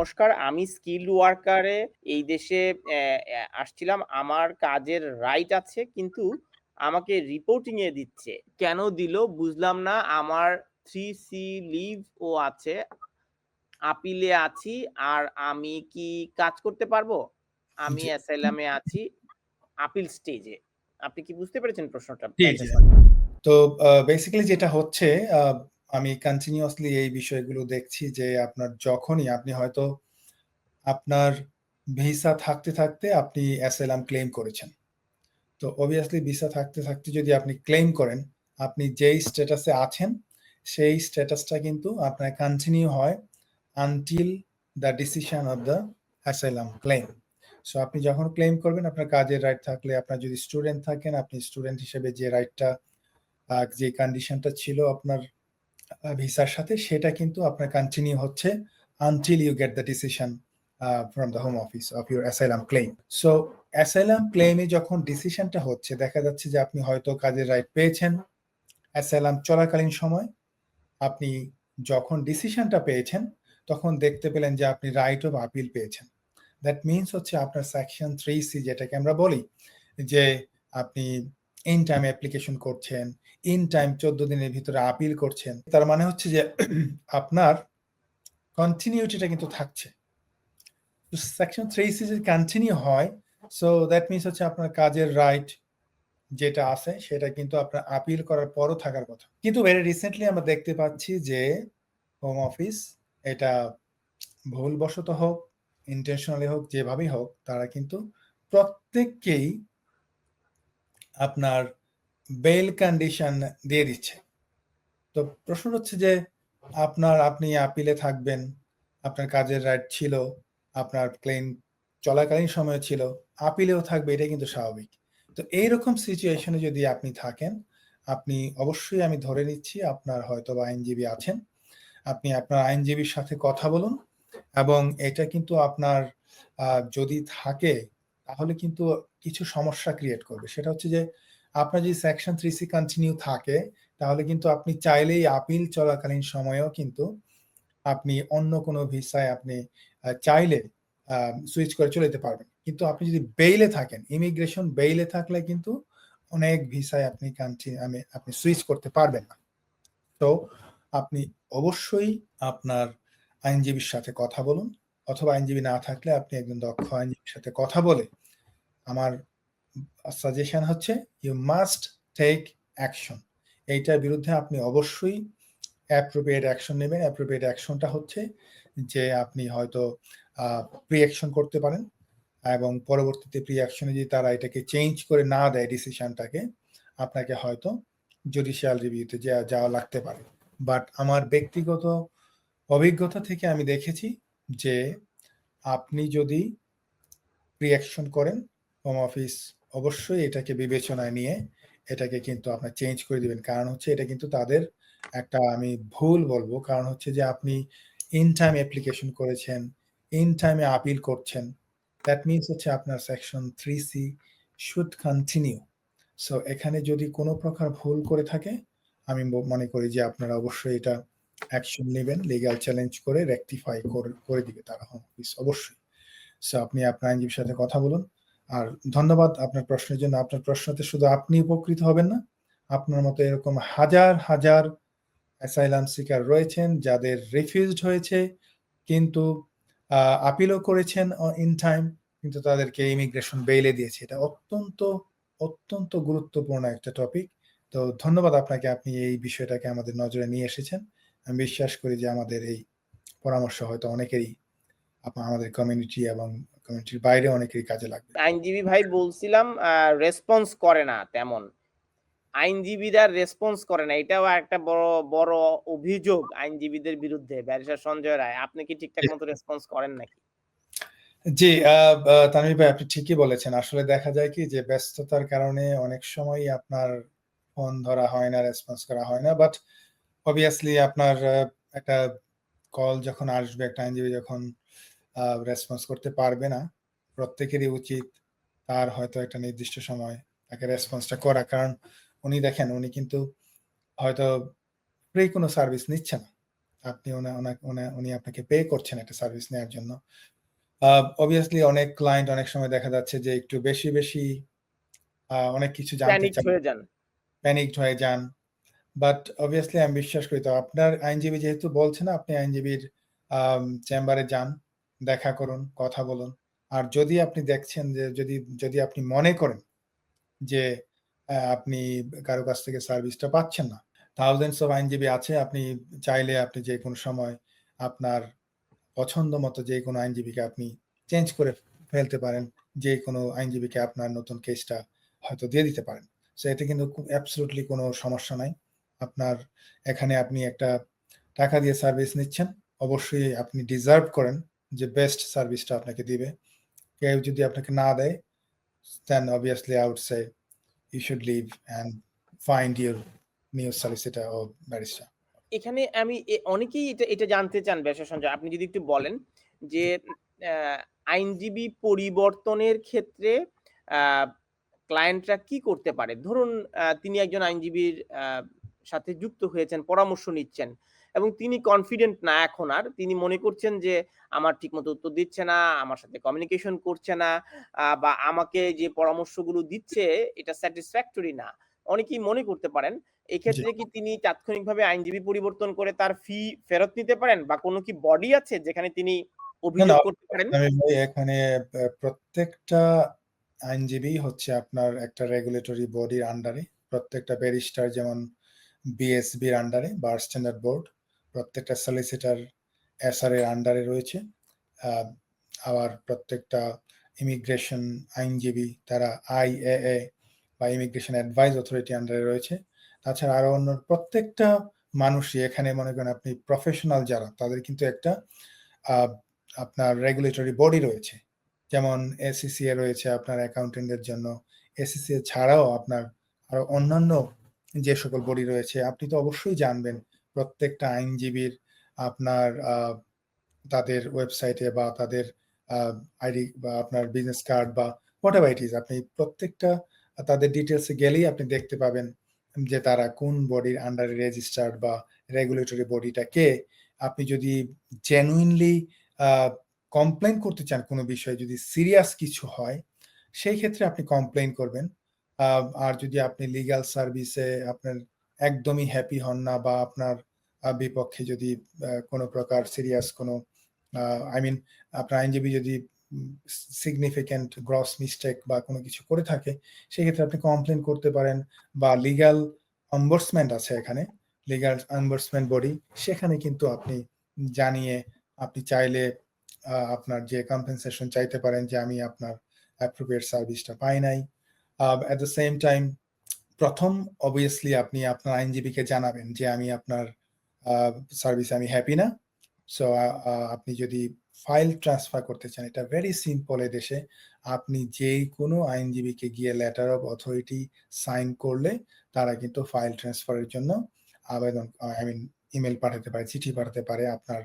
নমস্কার। আমি স্কিলড ওয়ার্কারে এই দেশে আসছিলাম। আমার কাজের রাইট আছে কিন্তু আমাকে রিপোর্টিং এ দিচ্ছে। কেন দিল বুঝলাম না। আমার থ্রি সি লিভ ও আছে। আপিলে আছি। আর আমি কি কাজ করতে পারব? আমি। অ্যাসাইলামে আছি। আপিল স্টেজে। আপনি কি বুঝতে পেরেছেন প্রশ্নটা? তো বেসিক্যালি যেটা হচ্ছে আমি কন্টিনিউয়াসলি এই বিষয়গুলো দেখছি যে আপনার যখনই আপনি হয়তো আপনার ভিসা থাকতে, থাকতে আপনি অ্যাসাইলাম ক্লেইম করেছেন। তো obviously ভিসা থাকতে, থাকতে যদি আপনি ক্লেইম করেন, আপনি যেই স্ট্যাটাসে আছেন, সেই স্ট্যাটাসটা কিন্তু আপনার কন্টিনিউ হয় until the decision of the asylum claim. So আপনি যখন ক্লেইম করবেন আপনার কাজের রাইট থাকলে, আপনার যদি স্টুডেন্ট থাকেন, আপনি স্টুডেন্ট হিসেবে যে রাইটটা যে কন্ডিশনটা ছিল আপনার ভিসার সাথে সেটা কিন্তু আপনার কন্টিনিউ হচ্ছে until you get the decision from the home office of your asylum claim. So asylum ক্লেইমে যখন ডিসিশনটা হচ্ছে দেখা যাচ্ছে যে আপনি হয়তো কাজের রাইট পেয়েছেন। অ্যাসাইলাম চলাকালীন সময় আপনি যখন ডিসিশনটা পেয়েছেন, তখন দেখতে পেলেন যে আপনি রাইট অফ আপিল পেয়েছেন। দ্যাট মিনস হচ্ছে আপনার সেকশন থ্রি সি যেটাকে আমরা বলি যে আপনি ইন টাইম অ্যাপ্লিকেশন করছেন, ইন টাইম ১৪ দিনের ভিতরে আপিল করছেন। তার মানে হচ্ছে যে আপনার কন্টিনিউটিটা কিন্তু থাকছে। সেকশন 3সি যদি কন্টিনিউ হয়, সো দ্যাট মিনস হচ্ছে আপনার কাজের রাইট যেটা আছে সেটা কিন্তু আপনার আপিল করার পরও থাকার কথা। কিন্তু ভেরি রিসেন্টলি আমরা দেখতে পাচ্ছি যে হোম অফিস এটা ভুলবশত হোক, ইন্টেনশনালি হোক, যেভাবেই হোক তারা কিন্তু প্রত্যেককেই আপনার বেল কন্ডিশন দিয়ে দিচ্ছে। তো প্রশ্ন হচ্ছে যে আপনার আপনি আপিলে থাকবেন, আপনার কাজের রাইট ছিল, আপনার ক্লেইম চলাকালীন সময়ে ছিল, আপিলেও থাকবে এটাই কিন্তু স্বাভাবিক। তো এইরকম সিচুয়েশনে যদি আপনি থাকেন, আপনি অবশ্যই আমি ধরে নিচ্ছি আপনার হয়তোবা আইনজীবী আছেন। আপনি আপনার আইনজীবীর সাথে কথা বলুন এবং এটা কিন্তু আপনার যদি থাকে তাহলে কিন্তু কিছু সমস্যা ক্রিয়েট করবে। সেটা হচ্ছে যে আপনার যদি সেকশন থ্রি সি কন্টিনিউ থাকে তাহলে কিন্তু আপনি চাইলেই আপিল চলাকালীন সময়েও কিন্তু আপনি অন্য কোনো ভিসায় আপনি চাইলে সুইচ করে চলে যেতে পারবেন। কিন্তু আপনি যদি বেইলে থাকেন, ইমিগ্রেশন বেইলে থাকলে কিন্তু অনেক ভিসায় আপনি কান্টি আমি আপনি সুইচ করতে পারবেন না। তো আপনি অবশ্যই আপনার আইনজীবীর সাথে কথা বলুন অথবা আইনজীবী না থাকলে আপনি একজন দক্ষ আইনজীবীর সাথে কথা বলে আমার সাজেশন হচ্ছে ইউ মাস্ট টেক অ্যাকশন। এইটার বিরুদ্ধে আপনি অবশ্যই অ্যাপ্রোপ্রিয়েট অ্যাকশন নেবেন। অ্যাপ্রোপ্রিয়েট অ্যাকশনটা হচ্ছে যে আপনি হয়তো প্রি অ্যাকশন করতে পারেন এবং পরবর্তীতে প্রি অ্যাকশনে যদি তারা এটাকে চেঞ্জ করে না দেয় ডিসিশনটাকে, আপনাকে হয়তো জুডিশিয়াল রিভিউতে যাওয়া লাগতে পারে। বাট আমার ব্যক্তিগত অভিজ্ঞতা থেকে আমি দেখেছি যে আপনি যদি প্রি অ্যাকশন করেন, হোম অফিস অবশ্যই এটাকে বিবেচনায় নিয়ে এটাকে কিন্তু আপনার চেঞ্জ করে দিবেন। কারণ হচ্ছে এটা কিন্তু তাদের একটা আমি ভুল বলব কারণ হচ্ছে যে আপনি ইন টাইম অ্যাপ্লিকেশন করেছেন, ইন টাইমে আপিল করছেন। দ্যাট মিনস হচ্ছে আপনার section three C should continue. So এখানে যদি কোনো প্রকার ভুল করে থাকে, আমি মনে করি যে আপনারা অবশ্যই এটা অ্যাকশন নেবেন লিগাল চ্যালেঞ্জ করে রেকটিফাই করে দিবে তারা হোম অফিস অবশ্যই। সো আপনি আপনার আইনজীবীর সাথে কথা বলুন। আর ধন্যবাদ আপনার প্রশ্নের জন্য। আপনার প্রশ্নতে শুধু আপনি উপকৃত হবেন না, আপনার মতো এরকম হাজার, হাজার অ্যাসাইলাম সিকার রয়েছেন যাদের রিফিউজড হয়েছে কিন্তু আপিলও করেছেন ইন টাইম কিন্তু তাদেরকে ইমিগ্রেশন বেইলে দিয়েছে। এটা অত্যন্ত, অত্যন্ত গুরুত্বপূর্ণ একটা টপিক। তো ধন্যবাদ আপনাকে আপনি এই বিষয়টাকে আমাদের নজরে নিয়ে এসেছেন। আমি বিশ্বাস করি যে আমাদের এই পরামর্শ হয়তো অনেকেরই আমাদের কমিউনিটি এবং কমিউনিটির বাইরে অনেকেরই কাজে লাগবে। আইনজীবী ভাই বলছিলাম রেসপন্স করে না তেমন। আইনজীবীরা রেসপন্স করে না। এটাও একটা বড়, বড় অভিযোগ আইনজীবীদের বিরুদ্ধে ব্যারিস্টার সঞ্জয় রায়। আপনি কি ঠিকঠাক জি। মতো রেসপন্স করেন নাকি? জি, তানভীর ভাই আপনি ঠিকই বলেছেন। আসলে দেখা যায় কি যে ব্যস্ততার কারণে অনেক সময় আপনার ফোন ধরা হয় না, রেসপন্স করা হয় না। বাট obviously আপনার একটা কল যখন আসবে, একটা আইনজীবী যখন রেসপন্স করতে পারবে না, প্রত্যেকেরই উচিত তার হয়তো একটা নির্দিষ্ট সময় তাকে রেসপন্সটা করা। কারণ উনি দেখেন উনি কিন্তু হয়তো ফ্রি কোনো সার্ভিস নিচ্ছে না। আপনি ওনা ওনা ওনা উনি আপনাকে পে করছেন একটা সার্ভিস নেওয়ার জন্য। obviously অনেক ক্লায়েন্ট অনেক সময় দেখা যাচ্ছে যে একটু বেশি, বেশি অনেক কিছু জানতে চান। হয়ে যান। প্যানিকড হয়ে যান। বাট অবভিয়াসলি আমি বিশ্বাস করি তো আপনার আইনজীবী যেহেতু বলছে না আপনি আইনজীবীর চেম্বারে যান, দেখা করুন, কথা বলুন। আর যদি আপনি দেখছেন যে যদি যদি আপনি মনে করেন যে আপনি কারও কাছ থেকে সার্ভিসটা পাচ্ছেন না। thousands of আইনজীবী আছে। আপনি চাইলে আপনি যে কোনো সময় আপনার পছন্দ মতো যে কোনো আইনজীবীকে আপনি চেঞ্জ করে ফেলতে পারেন। যে কোনো আইনজীবীকে আপনার নতুন কেসটা হয়তো দিয়ে দিতে পারেন। সো এতে কিন্তু কু অ্যাবসোলিউটলি কোনো সমস্যা নাই। আপনার এখানে আপনি একটা টাকা দিয়ে সার্ভিস নিচ্ছেন। অবশ্যই আপনি ডিজার্ভ করেন যে বেস্ট সার্ভিসটা আপনাকে দিবে। কেউ যদি আপনাকে না দেয়, then obviously I would say should leave and find your new solicitor or barrister. এখানে আমি অনেকেই এটা এটা জানতে চান ব্যবসা সঞ্জয়। আপনি যদি একটু বলেন যে আইনজীবী পরিবর্তনের ক্ষেত্রে ক্লায়েন্টরা কি করতে পারে? ধরুন তিনি একজন আইনজীবীর সাথে যুক্ত হয়েছেন, পরামর্শ নিচ্ছেন এবং তিনি কনফিডেন্ট না এখন আর। তিনি মনে করছেন যে আমার ঠিকমতো উত্তর দিচ্ছে না, আমার সাথে কমিউনিকেশন করছে না বা আমাকে যে পরামর্শগুলো দিচ্ছে এটা স্যাটিসফ্যাক্টরি না। অনেকেই মনে করতে পারেন। এক্ষেত্রে কি তিনি তাৎক্ষণিকভাবে আইনজীবী পরিবর্তন করে তার ফি ফেরত নিতে পারেন বা কোনো কি বডি আছে যেখানে তিনি অভিযোগ করতে পারেন? এখানে প্রত্যেকটা আইনজীবী হচ্ছে আপনার একটা রেগুলেটরি বডির আন্ডারে। প্রত্যেকটা ব্যারিস্টার যেমন বিএসবির আন্ডারে বার স্ট্যান্ডার্ড বোর্ড। প্রত্যেকটা সলিসিটর এসআর এর আন্ডারে রয়েছে। আবার প্রত্যেকটা ইমিগ্রেশন আইনজীবী তারা আইএএ বা ইমিগ্রেশন অ্যাডভাইস অথরিটি আন্ডারে রয়েছে। তাছাড়া আরও অন্য প্রত্যেকটা মানুষই এখানে মনে করেন আপনি প্রফেশনাল যারা, তাদের কিন্তু একটা আপনার রেগুলেটরি বডি রয়েছে। যেমন এসিসিএ রয়েছে আপনার অ্যাকাউন্টেন্টদের জন্য। এসিসিএ ছাড়াও আপনার আরও অন্যান্য যে সকল বডি রয়েছে, আপনি তো অবশ্যই জানবেন প্রত্যেকটা আইনজীবীর আপনার তাদের ওয়েবসাইটে বা তাদের আইডি বা আপনার বিজনেস কার্ড বা হোয়াটএভার ইট ইস আপনি প্রত্যেকটা তাদের ডিটেইলস এ গেলেই আপনি দেখতে পাবেন যে তারা কোন বডির আন্ডারে রেজিস্টার্ড বা রেগুলেটরি বডিটা কে। আপনি যদি জেনুইনলি আ কমপ্লেইন করতে চান কোনো বিষয়ে যদি সিরিয়াস কিছু হয়, সেই ক্ষেত্রে আপনি কমপ্লেন করবেন। আর যদি আপনি লিগ্যাল সার্ভিসে আপনার একদমই হ্যাপি হন না বা আপনার বিপক্ষে যদি কোনো প্রকার সিরিয়াস কোনো আই মিন আপনার আইনজীবী যদি সিগনিফিক্যান্ট গ্রস মিস্টেক বা কোনো কিছু করে থাকে, সেক্ষেত্রে আপনি কমপ্লেন করতে পারেন বা লিগ্যাল অম্বুডসম্যান আছে এখানে। লিগাল অম্বুডসম্যান বডি সেখানে কিন্তু আপনি জানিয়ে আপনি চাইলে আপনার যে কম্পেনসেশন চাইতে পারেন যে আমি আপনার অ্যাপ্রোপ্রিয়েট সার্ভিসটা পাই নাই। এট দ্য সেম টাইম ১ম অবভিয়াসলি আপনি আপনার আইনজীবীকে জানাবেন যে আমি আপনার সার্ভিসে আমি হ্যাপি না। সো আপনি যদি ফাইল ট্রান্সফার করতে চান এটা ভেরি সিম্পল এদেশে। আপনি যে কোনো আইনজীবীকে গিয়ে লেটার অফ অথরিটি সাইন করলে তারা কিন্তু ফাইল ট্রান্সফারের জন্য আবেদন আই মিন ইমেল পাঠাতে পারে, চিঠি পাঠাতে পারে আপনার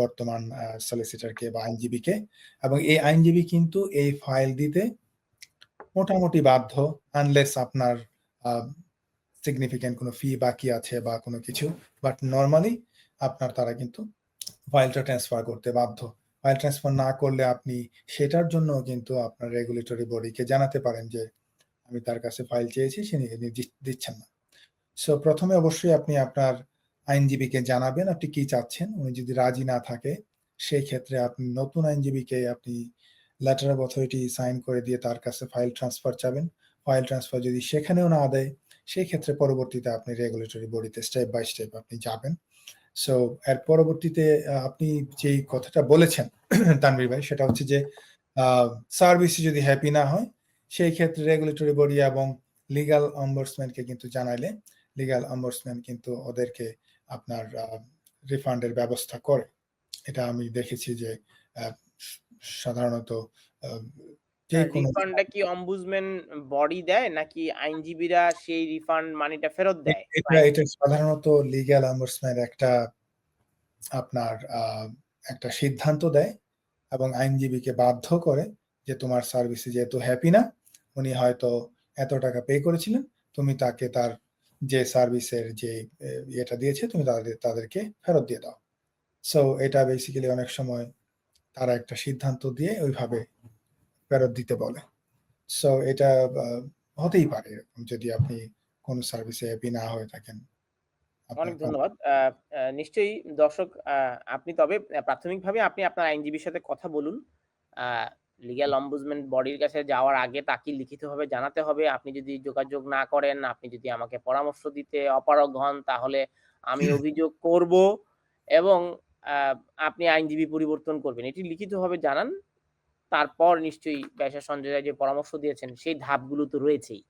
বর্তমান সলিসিটারকে বা আইনজীবীকে এবং এই আইনজীবী কিন্তু এই ফাইল দিতে মোটামুটি বাধ্য আনলেস আপনার সিগনিফিক্যান্ট কোনো ফি বাকি আছে বা কোনো কিছু। বাট নর্মালি আপনার তারা কিন্তু ফাইলটা ট্রান্সফার করতে বাধ্য। ফাইল ট্রান্সফার না করলে আপনি সেটার জন্যও কিন্তু আপনার রেগুলেটরি বডিকে জানাতে পারেন যে আমি তার কাছে ফাইল চেয়েছি সে দিচ্ছেন না। সো প্রথমে অবশ্যই আপনি আপনার আইনজীবীকে জানাবেন আপনি কি চাচ্ছেন। উনি যদি রাজি না থাকে, সেই ক্ষেত্রে আপনি নতুন আইনজীবীকে আপনি লেটার অফ অথরিটি সাইন করে দিয়ে তার কাছে ফাইল ট্রান্সফার চাবেন। ফাইল ট্রান্সফার যদি সেখানেও না দেয়, সেই ক্ষেত্রে পরবর্তীতে আপনি রেগুলেটরি বডিতে স্টেপ বাই স্টেপ আপনি যাবেন। সো এর পরবর্তীতে আপনি যেই কথাটা বলেছেন তানভীর ভাই সেটা হচ্ছে যে সার্ভিসে যদি হ্যাপি না হয়, সেই ক্ষেত্রে রেগুলেটরি বডি এবং লিগ্যাল অম্বুডসম্যানকে কিন্তু জানাইলে লিগ্যাল অম্বুডসম্যান কিন্তু ওদেরকে আপনার রিফান্ডের ব্যবস্থা করে। এটা আমি দেখেছি যে সাধারণত রিফান্ডটা কি অম্বুডসম্যান বডি দেয় নাকি আইনজীবীরা সেই রিফান্ড মানিটা ফেরত দেয়? এটা এটা সাধারণত লিগ্যাল অম্বুডসম্যান একটা আপনার একটা সিদ্ধান্ত দেয় এবং আইনজীবীকে বাধ্য করে যে তোমার সার্ভিসে যেহেতু হ্যাপি না, উনি হয়তো এত টাকা পে করেছিলেন, তুমি তাকে তার যে সার্ভিসের যে ইয়েটা দিয়েছে তুমি তাদের তাদেরকে ফেরত দিয়ে দাও। সো এটা বেসিক্যালি অনেক সময় তারা একটা সিদ্ধান্ত দিয়ে ওইভাবে ফেরত দিতে বলে। সো এটা হতেই পারে এরকম যদি আপনি কোন সার্ভিসে হ্যাপি না হয়ে থাকেন। অনেক ধন্যবাদ। নিশ্চয়ই দর্শক আপনি তবে প্রাথমিকভাবে আপনি আপনার আইনজীবীর সাথে কথা বলুন। আ লিগ্যাল অম্বুডসম্যান বডির কাছে যাওয়ার আগে তাকে লিখিতভাবে জানাতে হবে। আপনি যদি যোগাযোগ না করেন, আপনি যদি আমাকে পরামর্শ দিতে অপারগ হন তাহলে আমি অভিযোগ করব এবং আপনি আইনজীবী পরিবর্তন করবেন। এটি লিখিতভাবে জানান। তারপর নিশ্চয়ই ব্যবসা সঞ্জয় যে পরামর্শ দিয়েছেন সেই ধাপগুলো তো রয়েছেই।